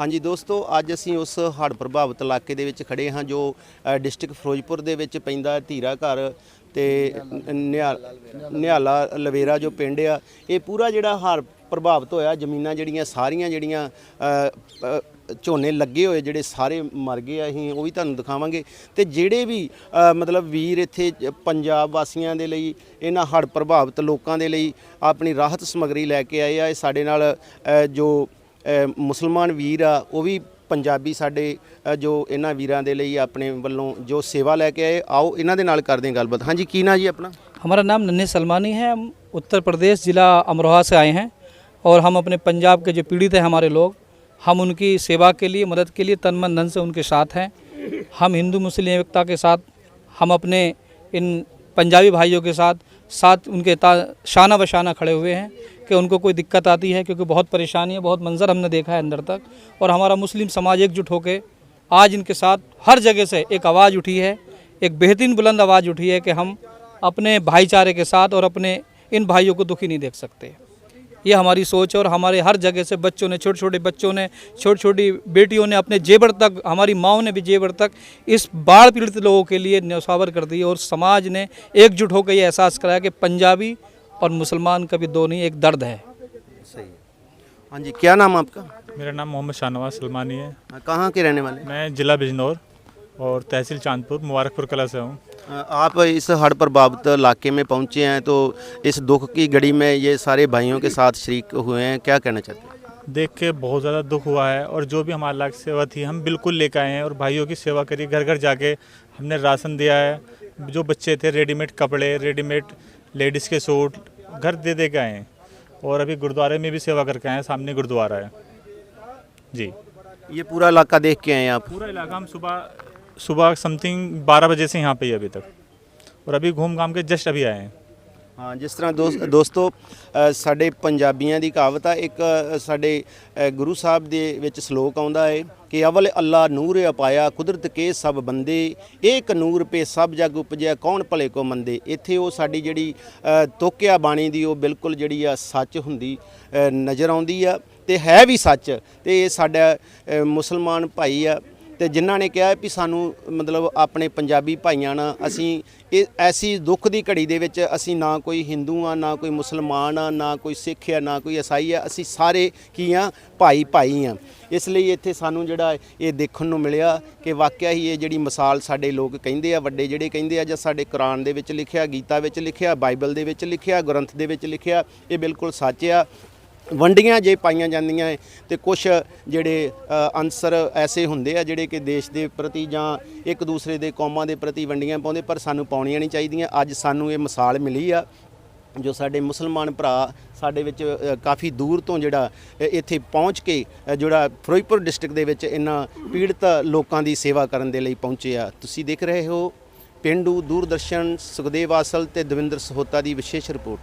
ਹਾਂਜੀ ਦੋਸਤੋ, ਅੱਜ ਅਸੀਂ ਉਸ ਹੜ੍ਹ ਪ੍ਰਭਾਵਿਤ ਇਲਾਕੇ ਦੇ ਵਿੱਚ ਖੜੇ ਹਾਂ ਜੋ ਡਿਸਟ੍ਰਿਕਟ ਫਿਰੋਜ਼ਪੁਰ ਦੇ ਵਿੱਚ ਪੈਂਦਾ ਧੀਰਾ ਘਰ ਤੇ ਨਿਹਾਲ ਨਿਹਾਲਾ ਲਵੇਰਾ ਜੋ ਪਿੰਡ ਆ, ਇਹ ਪੂਰਾ ਜਿਹੜਾ ਹੜ੍ਹ ਪ੍ਰਭਾਵਿਤ ਹੋਇਆ, ਜ਼ਮੀਨਾਂ ਜਿਹੜੀਆਂ ਸਾਰੀਆਂ ਜਿਹੜੀਆਂ ਝੋਨੇ ਲੱਗੇ ਹੋਏ, ਜਿਹੜੇ ਸਾਰੇ ਮਰ ਗਏ ਆ, ਅਸੀਂ ਉਹ ਵੀ ਤੁਹਾਨੂੰ ਦਿਖਾਵਾਂਗੇ। ਤੇ ਜਿਹੜੇ ਵੀ ਮਤਲਬ ਵੀਰ ਇੱਥੇ ਪੰਜਾਬ ਵਾਸੀਆਂ ਦੇ ਲਈ, ਇਹਨਾਂ ਹੜ੍ਹ ਪ੍ਰਭਾਵਿਤ ਲੋਕਾਂ ਦੇ ਲਈ ਆਪਣੀ ਰਾਹਤ ਸਮੱਗਰੀ ਲੈ ਕੇ ਆਏ ਆ, ਇਹ ਸਾਡੇ ਨਾਲ ਜੋ ਮੁਸਲਮਾਨ ਵੀਰ ਆ ਉਹ ਵੀ ਪੰਜਾਬੀ ਸਾਡੇ ਅ, ਜੋ ਇਹਨਾਂ ਵੀਰਾਂ ਦੇ ਲਈ ਆਪਣੇ ਵੱਲੋਂ ਜੋ ਸੇਵਾ ਲੈ ਕੇ ਆਏ ਆਓ ਇਹਨਾਂ ਦੇ ਨਾਲ ਕਰਦੇ ਹਾਂ ਗੱਲਬਾਤ ਹਾਂਜੀ ਕੀ ਨਾਂ ਜੀ ਆਪਣਾ हमारा नाम नन्हे सलमानी है हम उत्तर प्रदेश ज़िला अमरोहा से आए हैं और हम अपने पंजाब के जो पीड़ित हैं हमारे लोग हम उनकी सेवा के लिए मदद के लिए तन मन धन से उनके साथ हैं हम हिंदू मुस्लिम एकता के साथ हम अपने इन पंजाबी भाइयों के साथ साथ उनके ता- शाना बशाना खड़े हुए हैं कि उनको कोई दिक्कत आती है, क्योंकि बहुत परेशानी है, बहुत मंजर हमने देखा है अंदर तक। और हमारा मुस्लिम समाज एकजुट होकर आज इनके साथ हर जगह से एक आवाज़ उठी है, एक बेहतरीन बुलंद आवाज़ उठी है कि हम अपने भाईचारे के साथ और अपने इन भाइयों को दुखी नहीं देख सकते। ये हमारी सोच है और हमारे हर जगह से बच्चों ने छोटे छोटे बच्चों ने छोटी छोटी बेटियों ने अपने जेबर तक, हमारी माओ ने भी जेबर तक इस बाढ़ पीड़ित लोगों के लिए न्यौछावर कर दी और समाज ने एकजुट होकर ये एहसास कराया कि पंजाबी और मुसलमान का भी दो नहीं एक दर्द है। सही हाँ। जी क्या नाम आपका? मेरा नाम मोहम्मद शाहनवाज सलमानी है। हाँ, कहाँ के रहने वाले? मैं ज़िला बिजनौर और तहसील चांदपुर मुबारकपुर कला से हूँ। आप इस हड़ पर बाबत इलाके में पहुँचे हैं तो इस दुख की घड़ी में ये सारे भाइयों के साथ शरीक हुए हैं क्या कहना चाहते हैं? देख के बहुत ज़्यादा दुख हुआ है और जो भी हमारे लायक सेवा थी हम बिल्कुल लेकर आए हैं और भाइयों की सेवा करी। घर घर जाके हमने राशन दिया है। जो बच्चे थे रेडीमेड कपड़े रेडीमेड लेडीज़ के सूट घर दे दे के आए हैं और अभी गुरुद्वारे में भी सेवा करके आए हैं सामने गुरुद्वारा है। जी। ये पूरा इलाका देख के आए हैं आप? पूरा इलाका हम सुबह सुबह समथिंग बारह बजे से यहाँ पे ही अभी तक। और अभी घूम घाम के जस्ट अभी आए हैं। ਹਾਂ, ਜਿਸ ਤਰ੍ਹਾਂ ਦੋਸ- ਦੋਸਤੋ ਸਾਡੇ ਪੰਜਾਬੀਆਂ ਦੀ ਕਹਾਵਤ ਆ, ਇੱਕ ਸਾਡੇ ਗੁਰੂ ਸਾਹਿਬ ਦੇ ਵਿੱਚ ਸ਼ਲੋਕ ਆਉਂਦਾ ਹੈ ਕਿ ਅਵਲ ਅੱਲਾ ਨੂਰ ਅਪਾਇਆ, ਕੁਦਰਤ ਕੇ ਸਭ ਬੰਦੇ, ਏਕ ਨੂਰ ਪੇ ਸਭ ਜਗ ਉਪਜਿਆ ਕੌਣ ਭਲੇ ਕੋ ਮੰਦੇ। ਇੱਥੇ ਉਹ ਸਾਡੀ ਜਿਹੜੀ ਤੋਕਿਆ ਬਾਣੀ ਦੀ ਉਹ ਬਿਲਕੁਲ ਜਿਹੜੀ ਆ ਸੱਚ ਹੁੰਦੀ ਨਜ਼ਰ ਆਉਂਦੀ ਆ ਤੇ ਹੈ ਵੀ ਸੱਚ। ਤੇ ਇਹ ਸਾਡਾ ਮੁਸਲਮਾਨ ਭਾਈ ਆ ਤੇ ਜਿਨ੍ਹਾਂ ਨੇ ਕਿਹਾ ਵੀ ਸਾਨੂੰ, ਮਤਲਬ ਆਪਣੇ ਪੰਜਾਬੀ ਭਾਈਆਂ ਨਾਲ ਅਸੀਂ ਇਹ ਐਸੀ ਦੁੱਖ ਦੀ ਘੜੀ ਦੇ ਵਿੱਚ ਅਸੀਂ ਨਾ ਕੋਈ ਹਿੰਦੂ ਆ, ਨਾ ਕੋਈ ਮੁਸਲਮਾਨ ਆ, ਨਾ ਕੋਈ ਸਿੱਖ ਆ, ਨਾ ਕੋਈ ਈਸਾਈ ਆ, ਅਸੀਂ ਸਾਰੇ ਕੀ ਆ, ਭਾਈ ਭਾਈ ਆ। ਇਸ ਲਈ ਇੱਥੇ ਸਾਨੂੰ ਜਿਹੜਾ ਇਹ ਦੇਖਣ ਨੂੰ ਮਿਲਿਆ ਕਿ ਵਾਕਿਆ ਹੀ ਇਹ ਜਿਹੜੀ ਮਿਸਾਲ ਸਾਡੇ ਲੋਕ ਕਹਿੰਦੇ ਆ, ਵੱਡੇ ਜਿਹੜੇ ਕਹਿੰਦੇ ਆ, ਜਾਂ ਸਾਡੇ ਕੁਰਾਨ ਦੇ ਵਿੱਚ ਲਿਖਿਆ, ਗੀਤਾ ਵਿੱਚ ਲਿਖਿਆ, ਬਾਈਬਲ ਦੇ ਵਿੱਚ ਲਿਖਿਆ, ਗ੍ਰੰਥ ਦੇ ਵਿੱਚ ਲਿਖਿਆ, ਇਹ ਬਿਲਕੁਲ ਸੱਚ ਆ। ਵੰਡੀਆਂ ਜੇ ਪਾਈਆਂ ਜਾਂਦੀਆਂ ਹੈ ਤੇ ਕੁਝ ਜਿਹੜੇ ਅ, ਅਨਸਰ ਐਸੇ ਹੁੰਦੇ ਆ ਜਿਹੜੇ ਕਿ ਦੇਸ਼ ਦੇ ਪ੍ਰਤੀ ਜਾਂ ਇੱਕ ਦੂਸਰੇ ਦੇ ਕੌਮਾਂ ਦੇ ਪ੍ਰਤੀ ਵੰਡੀਆਂ ਪਾਉਂਦੇ ਪਰ ਸਾਨੂੰ ਪਾਉਣੀਆਂ ਨਹੀਂ ਚਾਹੀਦੀਆਂ। ਅੱਜ ਸਾਨੂੰ ਇਹ ਮਿਸਾਲ ਮਿਲੀ ਆ ਜੋ ਸਾਡੇ ਮੁਸਲਮਾਨ ਭਰਾ ਸਾਡੇ ਵਿੱਚ ਕਾਫੀ ਦੂਰ ਤੋਂ ਜਿਹੜਾ ਇੱਥੇ ਪਹੁੰਚ ਕੇ ਜਿਹੜਾ ਫਿਰੋਜ਼ਪੁਰ ਡਿਸਟ੍ਰਿਕਟ ਦੇ ਵਿੱਚ ਇਹਨਾਂ ਪੀੜਤ ਲੋਕਾਂ ਦੀ ਸੇਵਾ ਕਰਨ ਦੇ ਲਈ ਪਹੁੰਚੇ ਆ। ਤੁਸੀਂ ਦੇਖ ਰਹੇ ਹੋ ਪਿੰਡੂ ਦੂਰਦਰਸ਼ਨ ਸੁਖਦੇਵ ਆਸਲ ਤੇ ਦਵਿੰਦਰ ਸਹੋਤਾ ਦੀ ਵਿਸ਼ੇਸ਼ ਰਿਪੋਰਟ।